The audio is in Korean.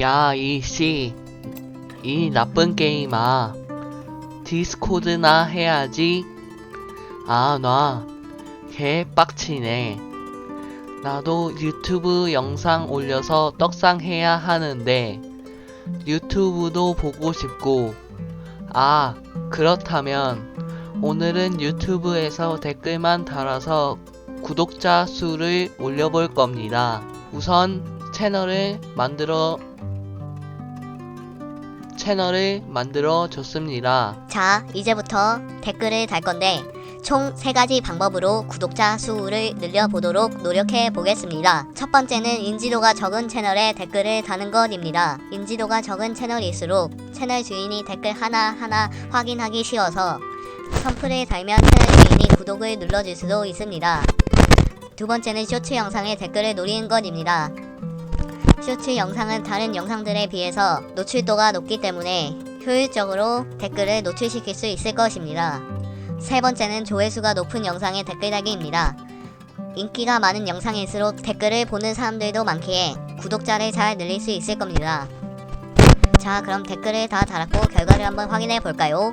야, 이 씨. 이 나쁜 게임아. 디스코드나 해야지. 아, 놔. 개 빡치네. 나도 유튜브 영상 올려서 떡상해야 하는데, 유튜브도 보고 싶고, 아, 그렇다면, 오늘은 유튜브에서 댓글만 달아서 구독자 수를 올려볼 겁니다. 우선 채널을 만들어 채널을 만들어 줬습니다. 자, 이제부터 댓글을 달 건데 총세 가지 방법으로 구독자 수를 늘려보도록 노력해 보겠습니다. 첫 번째는 인지도가 적은 채널에 댓글을 다는 것입니다. 인지도가 적은 채널일수록 채널 주인이 댓글 하나하나 확인하기 쉬워서 선플을 달면 채널 주인이 구독을 눌러줄 수도 있습니다. 두 번째는 쇼츠 영상에 댓글을 노리는 것입니다. 쇼츠 영상은 다른 영상들에 비해서 노출도가 높기 때문에 효율적으로 댓글을 노출시킬 수 있을 것입니다. 세 번째는 조회수가 높은 영상의 댓글 달기입니다. 인기가 많은 영상일수록 댓글을 보는 사람들도 많기에 구독자를 잘 늘릴 수 있을 겁니다. 자, 그럼 댓글을 다 달았고 결과를 한번 확인해 볼까요?